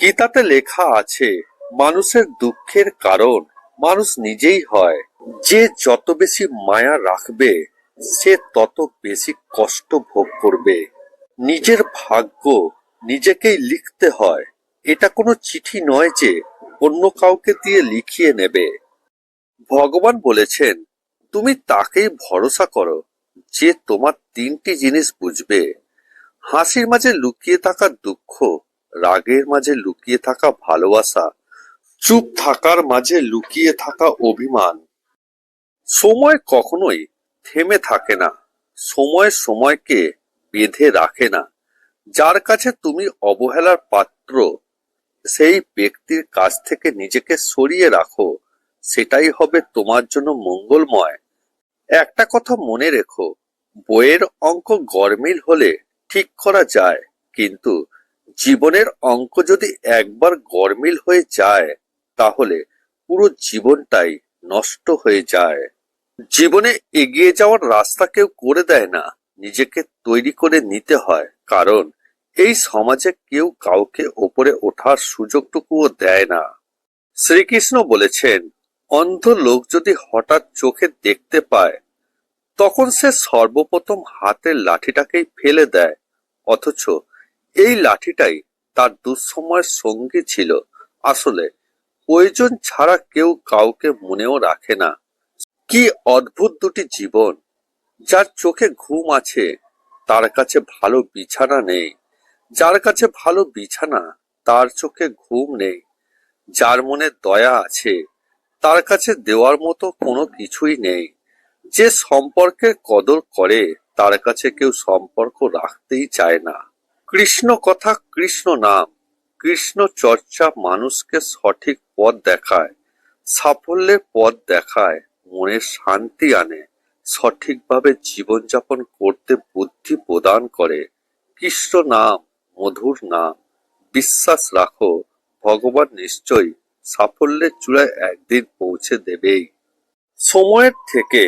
গীতাতে লেখা আছে, মানুষের দুঃখের কারণ মানুষ নিজেই হয়। যে যত বেশি মায়া রাখবে, সে তত বেশি কষ্ট ভোগ করবে। নিজের ভাগ্য নিজেকেই লিখতে হয়। এটা কোনো চিঠি নয় যে অন্য কাউকে দিয়ে লিখিয়ে নেবে। ভগবান বলেছেন, তুমি তাকেই ভরসা করো যে তোমার তিনটি জিনিস বুঝবে। হাসির মাঝে লুকিয়ে থাকা দুঃখ রাগের মাঝে লুকিয়ে থাকা ভালোবাসা, চুপ থাকার মাঝে লুকিয়ে থাকা অভিমান। সময় কখনোই থেমে থাকে না, সময় সময়কে বেঁধে রাখে না। যার কাছে তুমি অবহেলার পাত্র, সেই ব্যক্তির কাছ থেকে নিজেকে সরিয়ে রাখো। সেটাই হবে তোমার জন্য মঙ্গলময়। একটা কথা মনে রেখো, বইয়ের অঙ্ক গরমিল হলে ঠিক করা যায়, কিন্তু জীবনের অঙ্ক যদি একবার গরমিল হয়ে যায়, তাহলে পুরো জীবনটাই নষ্ট হয়ে যায়। জীবনে এগিয়ে যাওয়ার রাস্তা কেউ করে দেয় না, নিজেকে তৈরি করে নিতে হয়। কারণ এই সমাজে কেউ কাউকে ওপরে ওঠার সুযোগটুকুও দেয় না। শ্রীকৃষ্ণ বলেছেন, অন্ধ লোক যদি হঠাৎ চোখে দেখতে পায়, তখন সে সর্বপ্রথম হাতের লাঠিটাকেই ফেলে দেয়, অথচ এই লাঠিটাই তার দুঃসময়ের সঙ্গী ছিল। আসলে প্রয়োজন ছাড়া কেউ কাউকে মনেও রাখে না। কি অদ্ভুত দুটি জীবন। যার চোখে ঘুম আছে, তার কাছে ভালো বিছানা নেই। যার কাছে ভালো বিছানা, তার চোখে ঘুম নেই। যার মনে দয়া আছে, তার কাছে দেওয়ার মতো কোনো কিছুই নেই। যে সম্পর্কের কদর করে, তার কাছে কেউ সম্পর্ক রাখতেই চায় না। কৃষ্ণ কথা কৃষ্ণ নাম। কৃষ্ণ চর্চা মানুষকে সঠিক পথ দেখায়, সাফল্যের পথ দেখায় মনের শান্তি আনে, সঠিকভাবে জীবনযাপন করতে বুদ্ধি প্রদান করে। কৃষ্ণ নাম, মধুর নাম, বিশ্বাস রাখো, ভগবান নিশ্চয়ই সাফল্যের চূড়ায় একদিন পৌঁছে দেবেই। সময়ের থেকে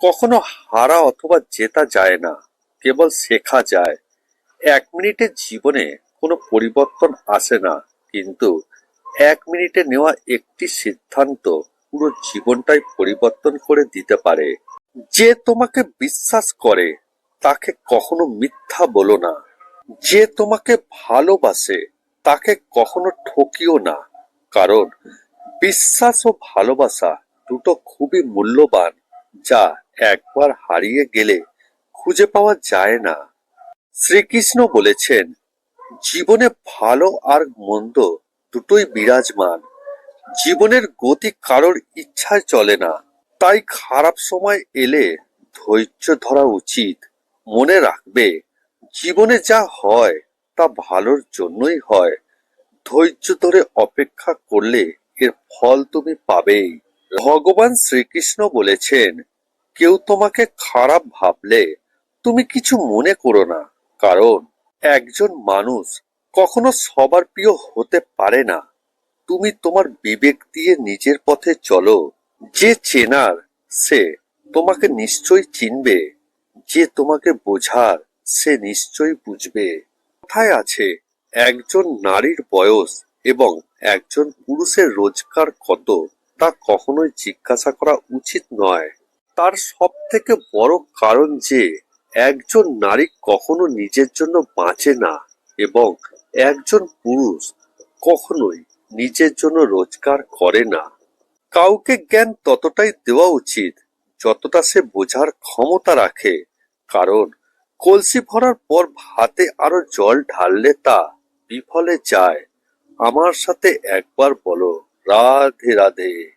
কখনো হারা অথবা জেতা যায় না, কেবল শেখা যায়। এক মিনিটের জীবনে কোনো পরিবর্তন আসে না, কিন্তু এক মিনিটে নেওয়া একটি সিদ্ধান্ত পুরো জীবনটাই পরিবর্তন করে দিতে পারে। যে তোমাকে বিশ্বাস করে, তাকে কখনো মিথ্যা বলো না। যে তোমাকে ভালোবাসে, তাকে কখনো ঠকিও না। কারণ বিশ্বাস ও ভালোবাসা দুটো খুবই মূল্যবান, যা একবার হারিয়ে গেলে খুঁজে পাওয়া যায় না। শ্রীকৃষ্ণ বলেছেন, জীবনে ভালো আর মন্দ দুটোই বিরাজমান। জীবনের গতি কারোর ইচ্ছায় চলে না। তাই খারাপ সময় এলে ধৈর্য ধরা উচিত। মনে রাখবে, জীবনে যা হয় তা ভালোর জন্যই হয়। ধৈর্য ধরে অপেক্ষা করলে এর ফল তুমি পাবেই। ভগবান শ্রীকৃষ্ণ বলেছেন, কেউ তোমাকে খারাপ ভাবলে তুমি কিছু মনে করো না। কারণ একজন মানুষ কখনো সবার প্রিয় হতে পারে না। তুমি তোমার বিবেক দিয়ে নিজের পথে চলো। যে চেনার, সে তোমাকে নিশ্চয়ই চিনবে। যে তোমাকে বোঝার, সে নিশ্চয়ই বুঝবে। কোথায় আছে, একজন নারীর বয়স এবং একজন পুরুষের রোজগার কত তা কখনোই জিজ্ঞাসা করা উচিত নয়। তার সব থেকে বড় কারণ যে একজন নারী কখনো নিজের জন্য বাঁচে না এবং একজন পুরুষ কখনোই নিজের জন্য রোজগার করে না। কাউকে জ্ঞান ততটাই দেওয়া উচিত যতটা সে বোঝার ক্ষমতা রাখে। কারণ কলসি ভরার পর ভাতে আরও জল ঢাললে তা বিফলে যায়। আমার সাথে একবার বলো, রাধে রাধে।